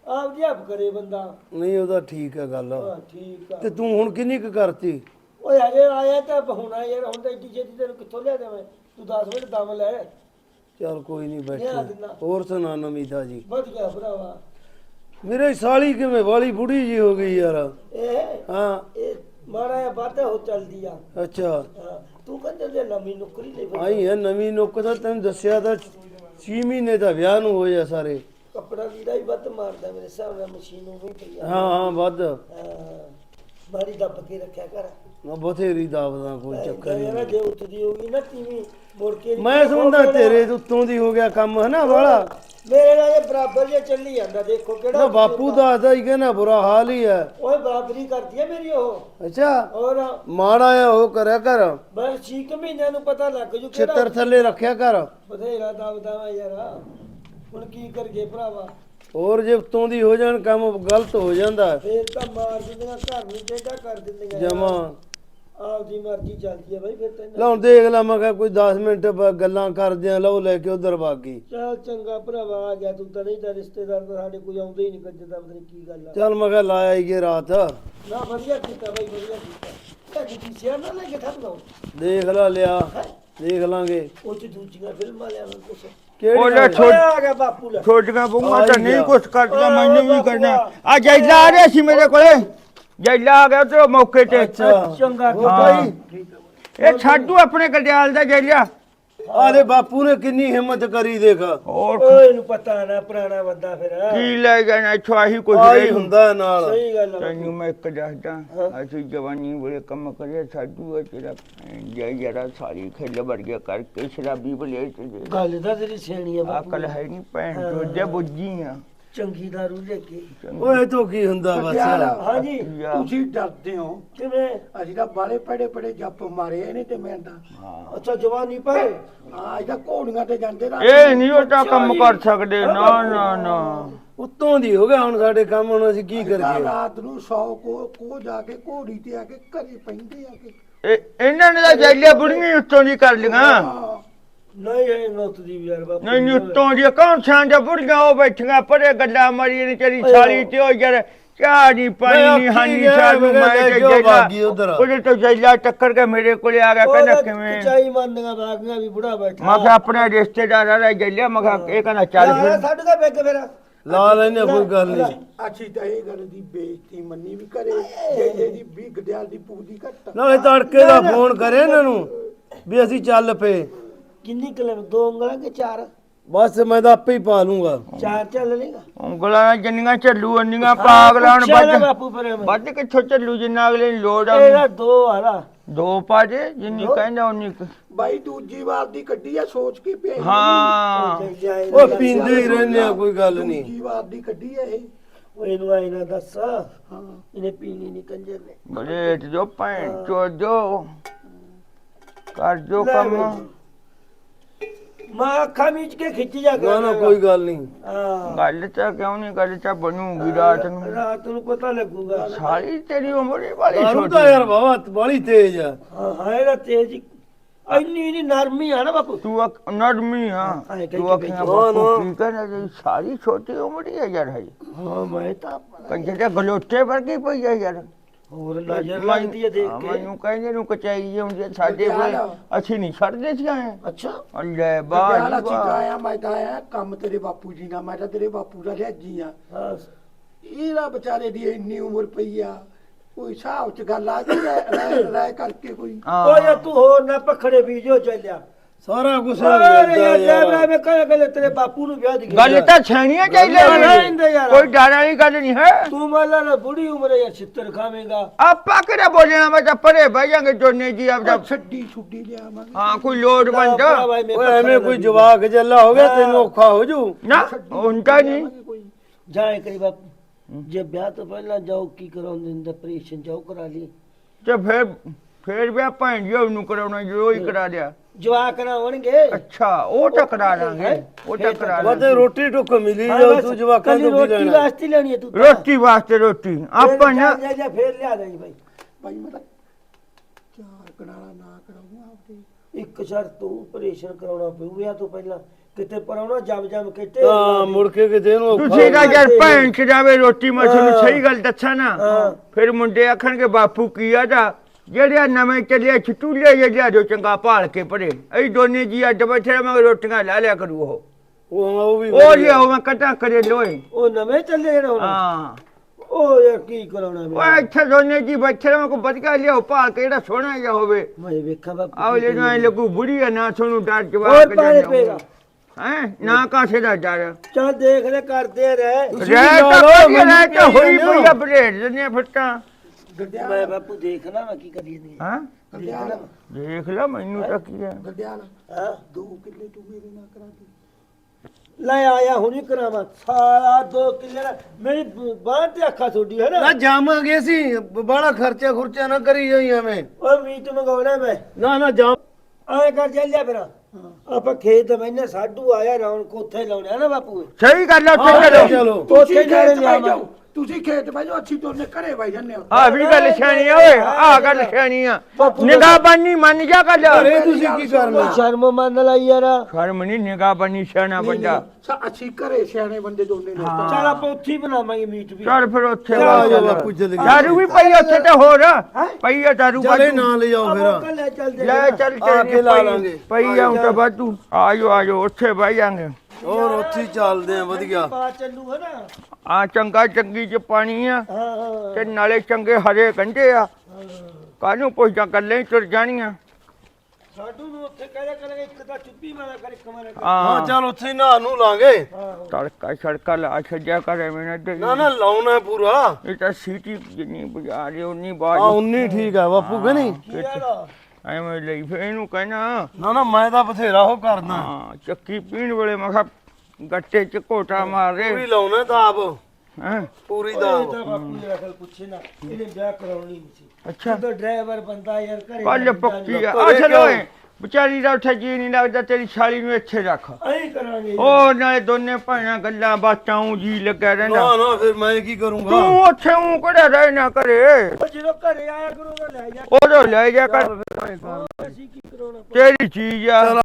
ਆਪ ਜੀ ਆਪ ਕਰੇ ਬੰਦਾ। ਨਹੀਂ ਉਹਦਾ ਠੀਕ ਹੈ ਗੱਲ। ਹਾਂ, ਠੀਕ ਆ। ਤੇ ਤੂੰ ਹੁਣ ਕਿੰਨੀ ਕੁ ਕਰਤੀ? ਓਏ ਹਜੇ ਆਇਆ ਤਾਂ ਹੁਣਾ ਯਾਰ ਹੁਣ ਤਾਂ ਏਡੀ ਛੇਤੀ ਤੈਨੂੰ ਕਿੱਥੋਂ ਲਿਆ ਦੇਵਾਂ? ਤੂੰ 10 ਮਿੰਟ ਦਮ ਲੈ। ਚੱਲ ਕੋਈ ਨਹੀਂ ਲਿਆ ਬੈਠੇ ਦਿੰਦਾ। ਹੋਰ ਸੁਣਾ ਨਵੀਂ ਤਾਜੀ। ਵੱਧ ਗਿਆ ਭਰਾਵਾ। ਮੇਰੇ ਸਾਲੀ ਕਿਵੇਂ? ਵਾਲੀ ਬੁੜੀ ਜੀ ਹੋ ਗਈ ਯਾਰ। ਇਹ? ਹਾਂ। ਇਹ ਮਾੜਾ ਜਿਹਾ ਵਾਧਾ ਹੋ ਚੱਲਦੀ ਆ। ਅੱਛਾ। ਹਾਂ, ਤੂੰ ਕਹਿੰਦੇ ਜੇ ਲੰਮੀ ਨੌਕਰੀ ਲੈ ਆਈ ਹੈ ਨਵੀਂ ਨੁੱਕ ਤਾਂ ਤੈਨੂੰ ਦੱਸਿਆ ਤਾਂ 6 ਮਹੀਨੇ ਦਾ ਵਿਆਹ ਨੂੰ ਹੋਇਆ ਸਾਰੇ। ਕੱਪੜਾ ਲੀੜਾ ਹੀ ਵੱਧ ਮਾਰਦਾ ਮੇਰੇ ਹਿਸਾਬ ਨਾਲ ਮਸ਼ੀਨ ਨੂੰ ਵੀ ਪਈ ਆ। ਹਾਂ ਹਾਂ ਵੱਧ। ਹਾਂ, ਮਾਰੀ ਦੱਬ ਕੇ ਰੱਖਿਆ ਕਰ ਮੈਂ ਬਥੇਰੀ ਦਾਵਦਾ ਕੋਈ ਚੱਕਰ ਨਹੀਂ। ਜੇ ਉੱਠਦੀ ਹੋਗੀ ਨਾ ਤੀਵੀਂ ਮੁੜ ਕੇ ਨੀ ਮੈਂ ਸੁਣਦਾ ਉਹ ਤੇਰੇ ਉੱਤੋਂ ਦੀ ਹੋ ਗਿਆ ਕੰਮ ਹਨਾ ਵਾਲਾ? ਮੇਰੇ ਨਾਲ ਇਹ ਬਰਾਬਰ ਜੇ ਚੱਲੀ ਜਾਂਦਾ ਦੇਖੋ ਕਿਹੜਾ ਨਾ ਬਾਪੂ ਦੱਸਦਾ ਹੀ ਕਹਿੰਦਾ ਬੁਰਾ ਹਾਲ ਹੀ ਹੈ। ਓਏ ਬਰਾਬਰੀ ਕਰਦੀ ਹੈ ਮੇਰੀ ਉਹ। ਅੱਛਾ। ਔਰ ਮਾੜਾ ਆ ਉਹ ਕਰਿਆ ਕਰ। ਬਸ 6 ਮਹੀਨਿਆਂ ਨੂੰ ਪਤਾ ਲੱਗ ਜੂ ਛਿੱਤਰ ਥੱਲੇ ਰੱਖਿਆ ਕਰ। ਬਥੇਰਾ ਦਬਦਾ ਵਾ ਯਾਰ। ਹੁਣ ਕੀ ਕਰਗੇ ਭਰਾਵਾ? ਹੋਰ ਜੇ ਉੱਤੋਂ ਦੀ ਹੋ ਜਾਣ ਕੰਮ ਗਲਤ ਹੋ ਜਾਂਦਾ। ਫੇਰ ਤਾਂ ਮਾਰ ਦਿੰਦੀਆਂ ਘਰ ਨੂੰ ਟੇਢਾ ਕਰ ਦਿੰਦੀਆਂ ਯਾਰ। ਜਮਾ। ਆਪਦੀ ਮਰਜ਼ੀ ਚੱਲਦੀ ਹੈ ਬਾਈ ਫਿਰ ਤੈਨੂੰ ਲਾਉਣ ਦੇਖ ਲਾ ਮੈਂ ਕਿਹਾ ਕੋਈ 10 ਮਿੰਟ ਬ- ਗੱਲਾਂ ਕਰਦੇ ਆ ਲਓ ਲੈ ਕੇ ਉਧਰ ਬਾਗੀ ਚੱਲ ਚੰਗਾ ਭਰਾਵਾ ਆ ਗਿਆ ਤੂੰ ਤਾਂ ਨਹੀਂ ਤਾਂ ਰਿਸ਼ਤੇਦਾਰ ਤਾਂ ਸਾਡੇ ਕੋਈ ਆਉਂਦੇ ਹੀ ਨਹੀਂ ਕੰਜਦਾ ਪਤਾ ਨਹੀਂ ਕੀ ਗੱਲ ਆ। ਚੱਲ ਮੈਂ ਕਿਹਾ ਲਾਇਆ ਹੀ ਗਏ ਰਾਤ। ਨਾ ਵਧੀਆ ਕੀਤਾ ਬਾਈ ਵਧੀਆ ਕੀਤਾ। ਇਹ ਕਿਤੇ ਸ਼ੇਰ ਨਾ ਲੈ ਕੇ ਥੱਕ ਦੇਖ ਲਾ ਲਿਆ ਦੇਖ ਲਾਂਗੇ। ਉਹ ਚ ਦੂਜੀਆਂ ਫਿਲਮਾਂ ਲਿਆ ਹੁਣ ਕੁਛ। ਉਹ ਲੈ ਕਿਹੜੀ ਛੋੜ- ਆ ਗਿਆ ਬਾਪੂ ਲੈ। ਛੋਟੀਆਂ ਬੁੰਗਾ ਆ ਤਾਂ ਹੀ ਨਹੀਂ ਗਿਆ। ਕੁਛ ਕਰਦੀਆਂ ਓਏ ਮੈਨੂੰ ਵੀ ਬਾਪੂ ਕਰਨਾ। ਆ। ਆ ਜੈਲਾ ਆ ਰਿਹਾ ਸੀ ਮੇਰੇ ਕੋਲੇ। ਜੈਲਾ ਆ ਗਿਆ ਤੇ ਮੌਕੇ ਤੇ ਅੱਛਾ ਚੰਗਾ ਹਾਂ। ਭਾਈ ਇਹ ਛੱਡੂ ਆਪਣੇ ਗੜਿਆਲ ਦਾ ਜੈਲਾ ਆਦੇ ਬਾਪੂ ਨੇ ਕਿੰਨੀ ਹਿੰਮਤ ਕਰੀ ਦੇਖ। ਹੋਰ ਓਏ ਇਹਨੂੰ ਪਤਾ ਨਾ ਪੁਰਾਣਾ ਬੰਦਾ ਫਿਰ। ਕੀ ਲੈ ਜਾਣਾ ਇੱਥੋਂ ਆਹੀ ਕੁਝ ਆਹੀ ਰਹੀ ਹੁੰਦਾ ਹੈ ਨਾਲ। ਸਹੀ ਗੱਲ ਆ ਤੈਨੂੰ ਮੈਂ ਇੱਕ ਦੱਸਦਾ ਅਸੀਂ ਜਵਾਨੀ ਵੇਲੇ ਕੰਮ ਕਰਿਆ ਸਾਡੂ ਆ ਤੇਰਾ ਜੈ ਜਰਾ ਸਾਰੀ ਖੇਲ ਵਰਗਿਆ ਕਰਕੇ ਸ਼ਰਾਬੀ ਬਲੇ ਤੇ ਦੇ। ਗੱਲ ਤਾਂ ਤੇਰੀ ਸਿਆਣੀ ਆ ਬਾਪੂ। ਅਕਲ ਹੈ ਨਹੀਂ ਭੈਣ ਚੋਦੇ ਬੁੱਝੀ ਆ। ਚੰਗੀ ਦਾਰੂ ਲੈ ਕੇ। ਓਏ ਤੋਂ ਕੀ ਹੁੰਦਾ ਬਸ? ਹਾਂਜੀ ਤੁਸੀਂ ਡਰਦੇ ਹੋ। ਕਿਵੇਂ? ਅਸੀਂ ਤਾਂ ਬਾਲੇ ਪੜੇ ਪੜੇ ਜੱਪ ਮਾਰੇ ਇਹਨੇ ਤੇ ਮੈਂ ਤਾਂ। ਹਾਂ। ਅੱਛਾ ਜਵਾਨੀ ਪਾਏ ਹਾਂ ਤਾਂ ਘੋੜੀਆਂ ਤੇ ਜਾਂਦੇ ਰਾਤ ਇਹ ਨਹੀਂ ਉਹ ਤਾਂ ਕੰਮ ਕਰ ਸਕਦੇ। ਨਾ ਨਾ ਨਾ। ਉੱਤੋਂ ਦੀ ਹੋ ਗਿਆ ਹੁਣ ਸਾਡੇ ਕੰਮ ਹੁਣ ਅਸੀਂ ਕੀ ਕਰੀਏ? ਰਾਤ ਨੂੰ 100 ਕੋ ਕੋ ਜਾ ਕੇ ਘੋੜੀ ਤੇ ਆ ਕੇ ਘਰੇ ਪੈਂਦੇ ਆ ਕੇ। ਇਹ ਇਹਨਾਂ ਨੇ ਤਾਂ ਜੈਲੇ ਬੁੜੀਆਂ ਉੱਤੋਂ ਦੀ ਕਰ ਲੀਆਂ। ਨਹੀਂ ਇਹ ਨੁੱਤ ਦੀ ਯਾਰ ਬਾਪੂ। ਨਹੀਂ ਉੱਤੋਂ ਦੀ ਕੌਣ ਬੁੜੀਆਂ ਉਹ ਬੈਠੀਆਂ ਪਰੇ ਗੱਲਾਂ ਮਾਰੀ ਨੇ ਤੇਰੀ ਸਾਲੀ ਤੇ ਉਹ ਯਾਰ ਨਹੀਂ ਪਾਣੀ ਮੈਂ ਨਹੀਂ ਹਾਨੀ ਮੇਰੇ ਮੈਂ ਤੇ ਜੈਲਾ। ਉਹਦੇ ਤੋਂ ਜੈਲਾ ਟੱਕਰ ਕੇ ਮੇਰੇ ਕੋਲੇ ਆ ਗਿਆ ਕਹਿੰਦਾ ਕਿਵੇਂ? ਚਾਈ ਮੰਨਦੀਆਂ ਬਾਗੀਆਂ ਵੀ ਬੁੜਾ ਬੈਠਾ। ਮੈਂ ਕਿਹਾ ਆਪਣੇ ਰਿਸ਼ਤੇਦਾਰ ਆ ਰਿਹਾ ਜੈਲਾ ਮੈਂ ਕਿਹਾ ਇਹ ਕਹਿੰਦਾ ਚੱਲ ਫਿਰ। ਸਾਡੇ ਦਾ ਬੈਗ ਫਿਰ। ਲਾ ਲੈਨੇ ਕੋਈ ਗੱਲ ਨਹੀਂ। ਅਸੀਂ ਤਾਂ ਇਹ ਗੱਲ ਦੀ ਬੇਇੱਜ਼ਤੀ ਮੰਨੀ ਵੀ ਕਰੇ ਜੇ ਦੀ ਵੀ ਗਦਿਆਲ ਦੀ ਪੂਜੀ ਘੱਟ। ਨਾਲੇ ਤੜਕੇ ਦਾ ਫੋਨ ਕਰੇ ਇਹਨਾਂ ਨੂੰ ਵੀ ਅਸੀਂ ਚੱਲ ਪਏ। ਕਿੰਨੀ ਕਿਲੋ ਦੋ ਉਂਗਲਾਂ ਕਿ ਚਾਰ? ਬਸ ਮੈਂ ਤਾਂ ਆਪੇ ਹੀ ਪਾ ਲੂੰਗਾ। ਚਾਰ ਚੱਲ ਲੇਗਾ ਉਂਗਲਾਂ ਜਿੰਨੀਆਂ ਝੱਲੂ ਅੰਨੀਆਂ ਪਾਗਲਾਂ ਚੱਲ ਵੱਧ ਬਾਪੂ ਫਿਰ ਐਵੇਂ। ਵੱਧ ਕਿੱਥੋਂ ਝੱਲੂ ਜਿੰਨਾ ਅਗਲੇ ਨੂੰ ਲੋੜ ਆ। ਇਹਦਾ ਦੋ ਆਲਾ ਦੋ ਪਾਜੇ ਜਿੰਨੀ ਕਹਿੰਦਾ ਉਨੀ ਕੁ। ਬਾਈ ਦੂਜੀ ਵਾਰ ਦੀ ਕੱਢੀ ਆ ਸੋਚ ਕੇ ਪਿਆ ਹਾਂ। ਉਹ ਪੀਂਦੇ ਹੀ ਰਹਿੰਦੇ ਆ ਕੋਈ ਗੱਲ ਨਹੀਂ। ਦੂਜੀ ਵਾਰ ਦੀ ਕੱਢੀ ਆ ਇਹ। ਉਹ ਇਹਨੂੰ ਨਾ ਦੱਸ। ਹਾਂ। ਇਹਨੇ ਪੀਣੀ ਨਹੀਂ ਕੰਜਰ ਨੇ। ਬਲੇਟ ਜੋ ਭੈਣ ਚੋ ਜੋ। ਕਰ ਜੋ ਕੰਮ। ਮਾਂ ਅੱਖਾਂ ਮੀਚ ਕੇ ਖਿੱਚ ਜਾ ਨਾ ਨਾ ਕੋਈ ਗੱਲ ਨਹੀਂ। ਹਾਂ। ਗੱਲ ਤਾਂ ਕਿਉਂ ਨਹੀਂ ਗੱਲ ਤਾਂ ਬਣੂਗੀ ਰਾਤ ਨੂੰ। ਰਾਤ ਨੂੰ ਪਤਾ ਲੱਗੂਗਾ। ਸਾਰੀ ਤੇਰੀ ਉਮਰ ਹੀ ਵਾਲੀ ਦਾਰੂ ਤਾਂ ਯਾਰ ਬਾਬਾ ਬਾਲੀ ਤੇਜ਼ ਆ। ਹਾਂ ਹਾਂ ਇਹਦਾ ਤੇਜ਼ ਹੀ- ਇੰਨੀ ਨਹੀਂ ਨਰਮੀ ਆ ਨਾ ਬਾਪੂ। ਤੂੰ ਅਕ ਨਰਮੀ ਹਾਂ ਹਾਂ, ਤੂੰ ਅੱਖਾਂ ਕੇ ਬਾਪੂ ਕੀ ਕਹਿੰਦਾ ਜੀ? ਸਾਰੀ ਛੋਟੀ ਉਮਰ ਹੀ ਹੈ ਯਾਰ ਹੈ ਹਾਂ ਮੈਂ ਤਾਂ ਕੰਜੇ ਤੇ ਗਲੋਟੇ ਵਰਗੀ ਪਈ ਹੈ ਯਾਰ। ਹੋਰ ਨਜ਼ਰ ਲੱਗਦੀ ਹੈ ਦੇਖ ਕੇ। ਮੈਨੂੰ ਕਹਿੰਦੇ ਨੂੰ ਕਚਾਈ ਹੁੰਦੀ ਹੈ ਸਾਡੇ। ਕੋਲ ਅਸੀਂ ਨਹੀਂ ਛੱਡਦੇ ਸੀ ਆਏ। ਅੱਛਾ। ਅੱਲੇ ਅਸੀਂ ਤਾਂ ਆਇਆ ਮੈਂ ਤਾਂ ਆਇਆ ਕੰਮ ਤੇਰੇ ਬਾਪੂ ਜੀ ਨਾਲ ਮੈਂ ਤਾਂ ਤੇਰੇ ਬਾਪੂ ਦਾ ਲਿਆਜੀ ਆ। ਹਾਂ ਇਹਦਾ ਵਿਚਾਰੇ ਦੀ ਇੰਨੀ ਉਮਰ ਪਈ ਆ ਕੋਈ ਹਿਸਾਬ ਚ ਗੱਲ ਆ ਗਈ ਰਹਿ- ਰਹਿ ਰਹਿ ਕਰਕੇ ਕੋਈ। ਓ ਯਾ ਤੂੰ ਹੋਰ ਨਾ ਪਖੜੇ ਬੀਜੋ ਚੱਲਿਆ। ਸਾਰਾ ਕੁਝ ਯਾਰ। ਲੈ ਮੈਂ ਕਹਿ ਗੱਲ ਤੇਰੇ ਬਾਪੂ ਨੂੰ ਵਿਆਹ ਦੀ ਗੱਲ ਤਾਂ ਛਾਣੀਆਂ ਯਾਰ। ਕੋਈ ਡਰ ਵਾਲੀ ਗੱਲ ਨਹੀਂ ਹੈ। ਤੂੰ ਮਾਲਾ ਨਾ ਬੁੜੀ ਉਮਰੇ ਯਾਰ ਛਿੱਤਰ ਖਾਵੇਂਗਾ। ਆਪਾਂ ਕਿਹੜਾ ਬੋਲਣਾ ਮੈਂ ਤਾਂ ਪਰੇ ਬਹਿ ਜਾਾਂਗੇ ਦੋਨੇ ਜੀ ਆਪਦਾ ਛੱਡੀ ਛੁੱਡੀ ਲਿਆਵਾਂਗੇ। ਹਾਂ ਕੋਈ ਲੋੜ ਬੰਦ ਓਏ ਐਵੇਂ ਕੋਈ ਜਵਾਕ ਜੱਲਾ ਹੋ ਗਿਆ ਤੈਨੂੰ ਔਖਾ ਹੋ ਜੂ? ਨਾ ਹੁੰਦਾ ਨਹੀਂ। ਜਾਏ ਕਰੀ ਬਾਪੂ ਜੇ ਵਿਆਹ ਤੋਂ ਪਹਿਲਾਂ ਜਾਓ ਕੀ ਕਰਾਉਂਦੇ ਨੇ ਆਪਰੇਸ਼ਨ ਜਾਓ ਕਰਾ ਲਈ। ਤੇ ਫਿਰ ਫਿਰ ਵੀ ਆਪਾਂ ਇੰਡੀਆ ਨੂੰ ਕਰਾਉਣਾ ਜੋ ਹੀ ਕਰਾ ਲਿਆ। ਜਵਾਕ ਨਾ ਹੋਣਗੇ। ਅੱਛਾ ਉਹ ਤਾਂ ਕਰਾ ਲਾਂਗੇ ਉਹ ਤਾਂ ਕਰਾ ਵਾ ਲਾਂਗੇ। ਰੋਟੀ ਟੁੱਕ ਮਿਲੀ ਬਸ ਤੂੰ ਜਵਾਕਾਂ ਕੱਲੀ ਤੋਂ ਕੀ ਰੋਟੀ ਲੈਣਾ ਵਾਸਤੇ ਲੈਣੀ ਹੈ ਤੂੰ ਤਾਂ। ਰੋਟੀ ਵਾਸਤੇ ਰੋਟੀ ਆਪਾਂ ਨਾ ਜਾ ਜਾ ਫੇਰ ਲਿਆ ਦੇ ਭਾਈ ਭਾਈ ਮੈਂ ਤਾਂ ਚਾਰ ਕਨਾਲਾ ਨਾ ਕਰਾਉਂਗਾ ਆਪਦੇ। ਇੱਕ ਸ਼ਰਤ ਤੂੰ ਆਪਰੇਸ਼ਨ ਕਰਾਉਣਾ ਪਊ ਵਿਆਹ ਤੋਂ ਪਹਿਲਾਂ। ਕਿਤੇ ਪਰਾਉਣਾ ਜਮ ਜਮ ਕੇ ਢੇਰ ਹਾਂ। ਮੁੜ ਕੇ ਕਿਤੇ ਨੂੰ ਔਖਾ ਤੁਸੀਂ ਤਾਂ ਹੋ ਯਾਰ ਭੈਣ ਚ ਜਾਵੇ ਰੋਟੀ ਮੈਂ ਤੁਹਾਨੂੰ। ਸਹੀ ਗੱਲ ਦੱਸਾਂ ਨਾ। ਹਾਂ। ਫਿਰ ਮੁੰਡੇ ਆਖਣਗੇ ਬਾਪੂ ਕੀ ਆ ਦਾ ਜਿਹੜੇ ਨਵੇਂ ਚੱਲੇ ਛਟੂਲੇ ਜਿਹੜੇ ਜੋ ਚੰਗਾ ਭਾਲ ਕੇ ਪੜੇ ਅਸੀਂ ਦੋਨੇ ਜੀ ਅੱਡ ਬੈਠੇ ਮੈਂ ਰੋਟੀਆਂ ਲਾ ਲਿਆ ਕਰੂ ਉਹ। ਉਹ ਉਹ ਵੀ ਉਹ। ਲਿਆਓ ਮੈਂ ਕੱਟਾ ਕਰੇ ਲੋਏ ਉਹ ਨਵੇਂ ਚੱਲੇ ਜਿਹੜੇ ਹਾਂ। ਉਹ ਯਾਰ ਕੀ ਕਰਾਉਣਾ ਮੈਂ ਇੱਥੇ ਦੋਨੇ ਜੀ ਬੈਠੇ ਮੈਂ ਕੋ ਵਧੀਆ ਲਿਆਓ ਭਾਲ ਕੇ ਜਿਹੜਾ ਸੋਹਣਾ ਜਿਹਾ ਹੋਵੇ। ਮੈਂ ਵੇਖਾਂ ਬਾਪੂ ਆਹ ਲੈ ਨਾ ਲੱਗੂ ਬੁੜੀ ਆ ਨਾ ਤੁਹਾਨੂੰ ਡਰ ਜਵਾਬ ਹੋਰ ਪਏਗਾ ਹੈ? ਨਾ ਕਾਸੇ ਦਾ ਡਰ। ਚੱਲ ਦੇਖ ਲੈ ਕਰਦੇ ਰਹਿ। ਰਹਿ ਤਾਂ ਹੋਈ। ਪਈ ਬਲੇਡ ਦਿੰਦੇ ਫਿੱਟਾਂ। ਮੈਂ ਬਾਪੂ ਦੇਖਣਾ ਮੈਂ ਕੀ ਕਰੀ ਨਹੀਂ ਹਾਂ? ਗਰਦਿਆਲ ਦੇਖ ਲੈ। ਮੈਨੂੰ ਤਾਂ ਕੀ ਹੈ ਗਰਦਿਆਲ ਹਾਂ? ਦੋ ਕਿੱਲੇ ਤੂੰ ਮੇਰੇ ਨਾਲ ਕਰਾ ਦੇ। ਲੈ ਆਇਆ ਹੁਣੀ ਕਰਾਵਾਂ। ਸਾਲਾ ਦੋ ਕਿੱਲੇ ਦਾ ਮੇਰੀ ਬਾਂਹ ਤੇ ਅੱਖਾਂ ਛੋਡੀ ਹੈ ਨਾ? ਨਾ ਜਾਵਾਂਗੇ ਸੀ ਬੜਾ ਖਰਚਾ ਖੁਰਚਾ ਨਾ ਕਰੀ ਜਾਈ ਐਵੇਂ। ਉਹ ਮੀਟ ਮੰਗਾਉਣਾ ਮੈਂ। ਨਾ ਨਾ ਜਾ। ਐ ਕਰ ਚੱਲਿਆ ਫਿਰ। ਆਪਾਂ ਖੇਤ ਮੈਨੇ ਸਾਡੂ ਆਇਆ ਰੌਣਕ ਉੱਥੇ ਲਾਉਣਾ ਨਾ ਬਾਪੂ। ਸਹੀ ਗੱਲ ਆ ਹਾਂ, ਉੱਥੇ ਚਲੋ। ਉੱਥੇ ਖੇਤ ਜਾਓ ਤੁਸੀਂ ਖੇਤ ਬਹਿ ਜਾਓ ਅੱਛੀ ਦੋਨੇ ਘਰੇ ਬਹਿ ਹੋ। ਆ ਵੀ ਗੱਲ ਸਿਆਣੀ ਆ ਓਏ ਆ ਗੱਲ ਸਿਆਣੀ ਆ। ਨਿਗਾਹ ਬੰਨੀ ਮੰਨ ਜਾ ਗੱਲ। ਅਰੇ ਤੁਸੀਂ ਕੀ ਕਰਨਾ ਸ਼ਰਮ ਮੰਨ ਲਈ ਯਾਰ। ਸ਼ਰਮ ਨਹੀਂ ਨਿਗਾਹ ਬੰਨੀ ਸਿਆਣਾ ਬੰਦਾ। ਸਾ ਅੱਛੀ ਘਰੇ ਸਿਆਣੇ ਬੰਦੇ ਦੋਨੇ ਨੇ। ਚੱਲ ਆਪਾਂ ਉੱਥੇ ਹੀ ਬਣਾਵਾਂਗੇ ਮੀਟ ਵੀ। ਚੱਲ ਫਿਰ ਉੱਥੇ ਆ ਵਾ ਜਾ ਚੱਲ। ਬਾਪੂ ਚੱਲ ਗਏ। ਦਾਰੂ ਵੀ ਪਈ ਉੱਥੇ ਤੇ ਹੋਰ। ਪਈ ਆ ਦਾਰੂ ਚਲੇ ਬਾਜੂ। ਨਾ ਲੈ ਜਾਓ ਫਿਰ। ਲੈ ਚੱਲ ਆ ਚੱਲ ਕੇ ਲਾ ਲਾਂਗੇ। ਪਈ ਆ ਤਾਂ ਬਾਜੂ ਆਜੋ ਆਜੋ ਉੱਥੇ ਬਹਿ ਜਾਾਂਗੇ। ਹੋਰ ਉੱਥੇ ਹੀ ਚੱਲਦੇ ਆ ਵਧੀਆ। ਪਾ ਚੱਲੂ ਹੈ ਨਾ ਆ ਚੰਗਾ ਚੰਗੀ ਚ ਪਾਣੀ ਆ ਹਾਂ ਹਾਂ। ਤੇ ਨਾਲੇ ਚੰਗੇ ਹਰੇ ਕੰਢੇ ਆ। ਕਾਹਨੂੰ ਪੁੱਛਦਾ ਗੱਲਾਂ ਹੀ ਤੁਰ ਜਾਣੀਆਂ। ਸਾਡੂ ਨੂੰ ਉੱਥੇ ਕਹਿਆ ਕਰਾਂਗੇ ਇੱਕ ਤਾਂ ਚੁੱਪੀ ਮਾਰਿਆ ਕਰ ਇੱਕ ਮਾਰਿਆ ਕਰ। ਹਾਂ। ਹਾਂ ਚੱਲ ਉੱਥੇ ਹੀ ਨਹਾ ਨੂੰ ਲਾਂਗੇ। ਤੜਕਾ ਛੜਕਾ ਲਾ ਛੱਡਿਆ ਕਰੇ ਮੈਨੇ ਨਾ ਨਾ ਲਾਉਣਾ ਪੂਰਾ। ਇਹ ਤਾਂ ਸੀਟੀ ਜਿੰਨੀ ਬਜਾ ਰਹੇ ਉਨੀ ਆ ਬਾਜ ਉਨੀ ਠੀਕ ਆ ਬਾਪੂ ਕਿ ਨਹੀਂ? ਕੀ ਯਾਰ ਐਵੇਂ ਲਈ ਫਿਰ ਇਹਨੂੰ ਕਹਿਣਾ। ਨਾ ਨਾ ਮੈਂ ਤਾਂ ਬਥੇਰਾ ਉਹ ਕਰਦਾ ਹਾਂ ਚੱਕੀ ਪੀਣ ਵੇਲੇ ਮੈਂ ਕਿਹਾ ਗੱਟੇ ਚ ਘੋਟਾ ਮਾਰ। ਪੂਰੀ ਰੇ ਲਾਉਣਾ ਦਾਬ। ਹੈਂ? ਪੂਰੀ ਇਹ ਦਾਬ। ਤਾਂ ਬਾਪੂ ਦੀ ਅਕਲ ਪੁੱਛੇ ਨਾ ਇਹਨੇ ਵਿਆਹ ਕਰਾਉਣੀ ਨਹੀਂ ਸੀ। ਅੱਛਾ। ਜਦੋਂ ਡਰਾਈਵਰ ਬੰਦਾ ਯਾਰ ਘਰੇ ਕੱਲ ਪੱਕੀ ਆ। ਅਸਲ ਕਿਉਂ? ਵਿਚਾਰੀ ਦਾ ਉੱਥੇ ਜੀ ਨਹੀਂ ਲੱਗਦਾ ਤੇਰੀ ਛਾਲੀ ਨੂੰ ਇੱਥੇ ਰੱਖ। ਐਂ ਕਰਾਂਗੇ। ਉਹ ਨਾਲੇ ਦੋਨੇ ਭਾਈਆਂ ਗੱਲਾਂ ਬਾਤਾਂ ਜੀ ਲੱਗਿਆ ਰਹਿੰਦਾ। ਨਾ ਨਾ ਫਿਰ ਮੈਂ ਕੀ ਕਰੂੰਗਾ? ਤੂੰ ਉੱਥੇ ਊਂ ਕਿਹੜਾ ਰਹਿ ਨਾ ਕਰੇ ਉਹ ਜਦੋਂ ਘਰੇ ਆਇਆ ਕਰੂਗਾ ਲੈ ਜਾ। ਉਦੋਂ ਲੈ ਜਾ ਕਰ। ਅਸੀਂ ਕੀ ਕਰਾਉਣਾ ਤੇਰੀ ਚੀਜ਼ ਆ।